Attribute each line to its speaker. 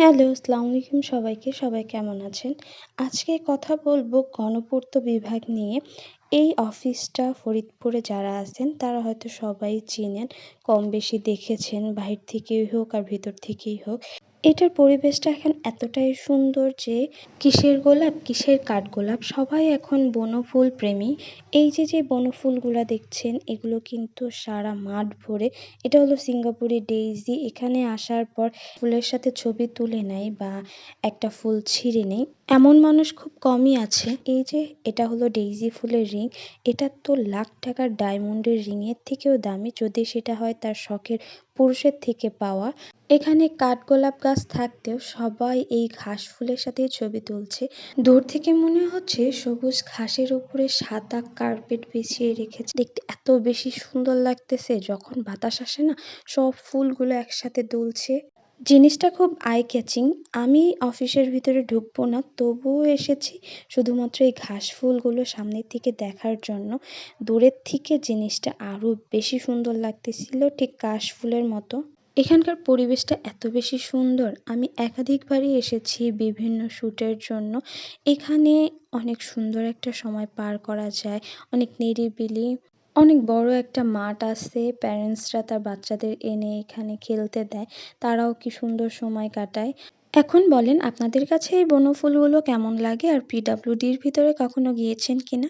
Speaker 1: Hello, আসসালামু আলাইকুম সবাইকে। সবাই কেমন আছেন? আজকে কথা বলব গণপূর্ত বিভাগ নিয়ে। এই অফিসটা ফরিদপুরে যারা আছেন তারা হয়তো সবাই চেনেন, কম-বেশি দেখেছেন বাহির থেকেই হোক আর ভিতর থেকেই হোক। এটার পরিবেশটা এখন এতটাই সুন্দর যে কিসের গোলাপ, কিসের কাঠগোলাপ সবাই এখন বনফুল প্রেমী। এই যে, যে বনফুলগুলা দেখছেন এগুলো কিন্তু সারা মাঠ ভরে। এটা হলো সিঙ্গাপুরি ডেইজি। এখানে আসার পর ফুলের সাথে ছবি তুলে নেয় বা একটা ফুল ছিঁড়ে নেয় এমন মানুষ খুব কমই আছে। এই যে, এটা হলো ডেইজি ফুলের রিং। এটা তো লাখ টাকার ডায়মন্ডের রিংয়ের থেকেও দামি যদি সেটা হয় তার শখের পুরুষের থেকে পাওয়া। এখানে কাঠগোলাপ গাছ থাকতেও সবাই এই ঘাস ফুলের সাথেই ছবি তুলছে। দূর থেকে মনে হচ্ছে সবুজ ঘাসের উপরে সাদা কার্পেট বিছিয়ে রেখেছে। দেখতে এত বেশি সুন্দর লাগতেছে, যখন বাতাস আসে না, সব ফুলগুলো একসাথে দুলছে। জিনিসটা খুব আই ক্যাচিং। আমি অফিসের ভিতরে ঢুকবো না, তবুও এসেছি শুধুমাত্র এই ঘাস ফুলগুলো সামনের থেকে দেখার জন্য। দূরের থেকে জিনিসটা আরও বেশি সুন্দর লাগতেছিল ঠিক কাশফুলের মতো। এখানকার পরিবেশটা এত বেশি সুন্দর আমি একাধিকবারই এসেছি বিভিন্ন শ্যুটের জন্য। এখানে অনেক সুন্দর একটা সময় পার করা যায়। অনেক নিরিবিলি অনেক বড় একটা মাঠ আছে। প্যারেন্টসরা তার বাচ্চাদের এনে এখানে খেলতে দেয়। তারাও কি সুন্দর সময় কাটায়। এখন বলেন, আপনাদের কাছে এই বনফুলগুলো কেমন লাগে আর পিডাব্লিউডির ভিতরে কখনো গিয়েছেন কিনা?